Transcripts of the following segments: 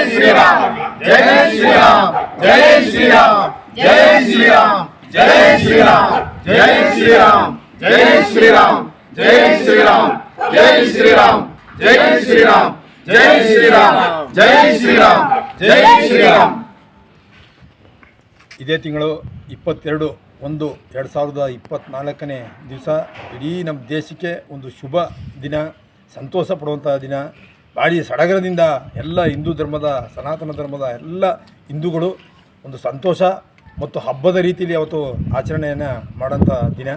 ಜೈ ಶ್ರೀರಾಮ್ ಜೈ ಶ್ರೀರಾಮ್ ಜೈ ಶ್ರೀರಾಮ್ ಜೈ ಶ್ರೀರಾಮ್ ಜೈ ಶ್ರೀರಾಮ್ ಜೈ ಶ್ರೀರಾಮ್ ಜೈ ಶ್ರೀರಾಮ್ ಜೈ ಶ್ರೀರಾಮ್ ಜೈ ಶ್ರೀರಾಮ್ ಜೈ ಶ್ರೀರಾಮ್ ಜೈ ಶ್ರೀರಾಮ್ ಜೈ ಶ್ರೀರಾಮ್ ಇದೇ ತಿಂಗಳು ಇಪ್ಪತ್ತೆರಡು ಒಂದು ಎರಡು ಸಾವಿರದ ಇಪ್ಪತ್ತ್ನಾಲ್ಕನೇ ದಿವಸ ಇಡೀ ನಮ್ಮ ದೇಶಕ್ಕೆ ಒಂದು ಶುಭ ದಿನ ಸಂತೋಷ ಪಡುವಂಥ ದಿನ ಭಾರಿ ಸಡಗರದಿಂದ ಎಲ್ಲ ಹಿಂದೂ ಧರ್ಮದ, ಸನಾತನ ಧರ್ಮದ ಎಲ್ಲ ಹಿಂದೂಗಳು ಒಂದು ಸಂತೋಷ ಮತ್ತು ಹಬ್ಬದ ರೀತಿಯಲ್ಲಿ ಅವತ್ತು ಆಚರಣೆಯನ್ನು ಮಾಡೋಂಥ ದಿನ.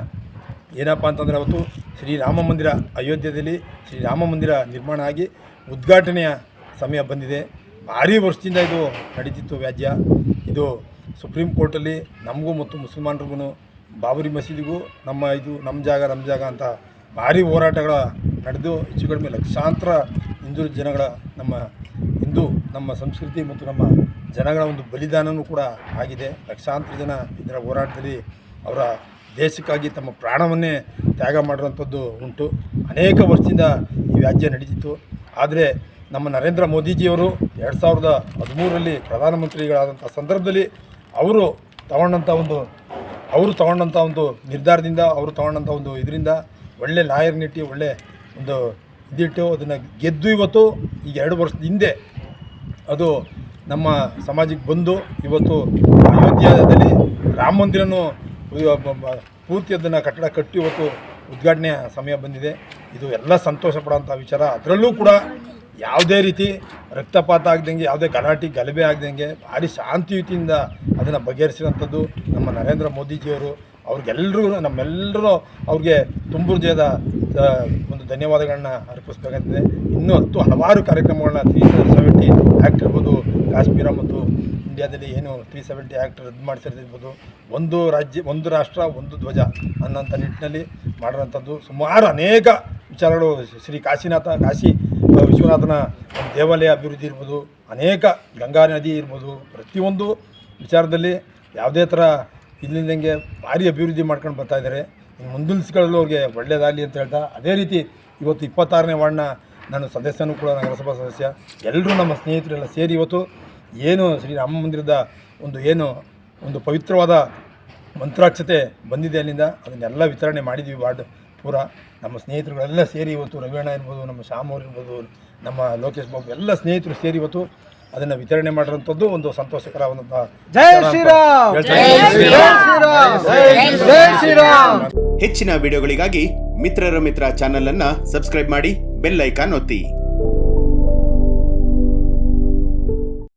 ಏನಪ್ಪ ಅಂತಂದರೆ ಅವತ್ತು ಶ್ರೀರಾಮ ಮಂದಿರ ಅಯೋಧ್ಯೆಯಲ್ಲಿ ಶ್ರೀರಾಮ ಮಂದಿರ ನಿರ್ಮಾಣ ಆಗಿ ಉದ್ಘಾಟನೆಯ ಸಮಯ ಬಂದಿದೆ. ಭಾರಿ ವರ್ಷದಿಂದ ಇದು ನಡೀತಿತ್ತು ವ್ಯಾಜ್ಯ. ಇದು ಸುಪ್ರೀಂ ಕೋರ್ಟಲ್ಲಿ ನಮಗೂ ಮತ್ತು ಮುಸಲ್ಮಾನರಿಗೂ, ಬಾಬರಿ ಮಸೀದಿಗೂ ನಮ್ಮ ಇದು ನಮ್ಮ ಜಾಗ ನಮ್ಮ ಜಾಗ ಅಂತ ಭಾರಿ ಹೋರಾಟಗಳ ನಡೆದು ಹೆಚ್ಚು ಕಡಿಮೆ ಲಕ್ಷಾಂತರ ಹಿಂದೂ ಜನಗಳ ನಮ್ಮ ಹಿಂದೂ ನಮ್ಮ ಸಂಸ್ಕೃತಿ ಮತ್ತು ನಮ್ಮ ಜನಗಳ ಒಂದು ಬಲಿದಾನವೂ ಕೂಡ ಆಗಿದೆ. ಲಕ್ಷಾಂತರ ಜನ ಇದರ ಹೋರಾಟದಲ್ಲಿ ಅವರ ದೇಶಕ್ಕಾಗಿ ತಮ್ಮ ಪ್ರಾಣವನ್ನೇ ತ್ಯಾಗ ಮಾಡಿರುವಂಥದ್ದು ಉಂಟು. ಅನೇಕ ವರ್ಷದಿಂದ ಈ ವ್ಯಾಜ್ಯ ನಡೆದಿತ್ತು. ಆದರೆ ನಮ್ಮ ನರೇಂದ್ರ ಮೋದಿಜಿಯವರು ಎರಡು ಸಾವಿರದ ಹದಿಮೂರರಲ್ಲಿ ಪ್ರಧಾನಮಂತ್ರಿಗಳಾದಂಥ ಸಂದರ್ಭದಲ್ಲಿ ಅವರು ತಗೊಂಡಂಥ ಒಂದು, ಅವರು ತಗೊಂಡಂಥ ಒಂದು ನಿರ್ಧಾರದಿಂದ, ಅವರು ತಗೊಂಡಂಥ ಒಂದು ಇದರಿಂದ ಒಳ್ಳೆ ಲಾಯರ್ ನಿಟ್ಟು ಒಳ್ಳೆ ಒಂದು ಇದಿಟ್ಟು ಅದನ್ನು ಗೆದ್ದು ಇವತ್ತು ಈಗ ಎರಡು ವರ್ಷದ ಹಿಂದೆ ಅದು ನಮ್ಮ ಸಮಾಜಕ್ಕೆ ಬಂದು ಇವತ್ತು ಅಯೋಧ್ಯದಲ್ಲಿ ರಾಮ ಮಂದಿರನೂ ಪೂರ್ತಿ ಅದನ್ನು ಕಟ್ಟಡ ಕಟ್ಟಿ ಇವತ್ತು ಉದ್ಘಾಟನೆಯ ಸಮಯ ಬಂದಿದೆ. ಇದು ಎಲ್ಲ ಸಂತೋಷ ಪಡೋಂಥ ವಿಚಾರ. ಅದರಲ್ಲೂ ಕೂಡ ಯಾವುದೇ ರೀತಿ ರಕ್ತಪಾತ ಆಗ್ದಂಗೆ ಯಾವುದೇ ಗಲಾಟೆ ಗಲಭೆ ಆಗ್ದಂಗೆ ಭಾರಿ ಶಾಂತಿಯುತಿಯಿಂದ ಅದನ್ನು ಬಗೆಹರಿಸಿದಂಥದ್ದು ನಮ್ಮ ನರೇಂದ್ರ ಮೋದಿಜಿಯವರು. ಅವ್ರಿಗೆಲ್ಲರೂ ನಮ್ಮೆಲ್ಲರೂ ಅವ್ರಿಗೆ ತುಂಬು ಹೃದಯದ ಆ, ಒಂದು ಧನ್ಯವಾದಗಳನ್ನ ಅರ್ಪಿಸಬೇಕಂತಿದೆ ಇನ್ನೂ ಹತ್ತು ಹಲವಾರು ಕಾರ್ಯಕ್ರಮಗಳನ್ನ ತ್ರೀ ಸೆವೆಂಟಿ ಆ್ಯಕ್ಟ್ ಇರ್ಬೋದು, ಕಾಶ್ಮೀರ ಮತ್ತು ಇಂಡಿಯಾದಲ್ಲಿ ಏನು ತ್ರೀ ಸೆವೆಂಟಿ ಆ್ಯಕ್ಟ್ ರದ್ದು ಮಾಡಿಸಿರ್ತಿರ್ಬೋದು ಒಂದು ರಾಜ್ಯ, ಒಂದು ರಾಷ್ಟ್ರ, ಒಂದು ಧ್ವಜ ಅನ್ನೋಂಥ ನಿಟ್ಟಿನಲ್ಲಿ ಮಾಡಿರೋಂಥದ್ದು ಸುಮಾರು ಅನೇಕ ವಿಚಾರಗಳು ಶ್ರೀ ಕಾಶಿನಾಥ, ಕಾಶಿ ವಿಶ್ವನಾಥನ ದೇವಾಲಯ ಅಭಿವೃದ್ಧಿ ಇರ್ಬೋದು, ಅನೇಕ ಗಂಗಾ ನದಿ ಇರ್ಬೋದು. ಪ್ರತಿಯೊಂದು ವಿಚಾರದಲ್ಲಿ ಯಾವುದೇ ಥರ ಇಲ್ಲಿಂದಂಗೆ ಭಾರಿ ಅಭಿವೃದ್ಧಿ ಮಾಡ್ಕೊಂಡು ಬರ್ತಾ ಮುಂದಿನ ಅವ್ರಿಗೆ ಒಳ್ಳೆಯದಾಗಲಿ ಅಂತ ಹೇಳ್ತಾ ಅದೇ ರೀತಿ ಇವತ್ತು ಇಪ್ಪತ್ತಾರನೇ ವಾರ್ಡ್ನ ನಾನು ಸದಸ್ಯನೂ ಕೂಡ ನಗರಸಭಾ ಸದಸ್ಯ. ಎಲ್ಲರೂ ನಮ್ಮ ಸ್ನೇಹಿತರೆಲ್ಲ ಸೇರಿ ಇವತ್ತು ಏನು ಶ್ರೀರಾಮ ಮಂದಿರದ ಒಂದು ಏನು ಒಂದು ಪವಿತ್ರವಾದ ಮಂತ್ರಾಕ್ಷತೆ ಬಂದಿದೆ ಅಲ್ಲಿಂದ. ಅದನ್ನೆಲ್ಲ ವಿತರಣೆ ಮಾಡಿದ್ವಿ ವಾರ್ಡ್ ಪೂರ ನಮ್ಮ ಸ್ನೇಹಿತರುಗಳೆಲ್ಲ ಸೇರಿ ಇವತ್ತು ರವೀಣ ಇರ್ಬೋದು ನಮ್ಮ ಶ್ಯಾಮ್ ಅವ್ರು ಇರ್ಬೋದು ನಮ್ಮ ಲೋಕೇಶ್ ಬಾಬು ಎಲ್ಲ ಸ್ನೇಹಿತರು ಸೇರಿ ಇವತ್ತು ಅದನ್ನು ವಿತರಣೆ ಮಾಡಿರುವಂಥದ್ದು ಒಂದು ಸಂತೋಷಕರ ಒಂದು ಜೈ ಶ್ರೀರಾಮ್! ಹೆಚ್ಚಿನ ವಿಡಿಯೋಗಳಿಗಾಗಿ ಮಿತ್ರರ ಮಿತ್ರ ಚಾನೆಲ್ ಅನ್ನ ಸಬ್ಸ್ಕ್ರೈಬ್ ಮಾಡಿ ಬೆಲ್ ಐಕಾನ್ ಒತ್ತಿ.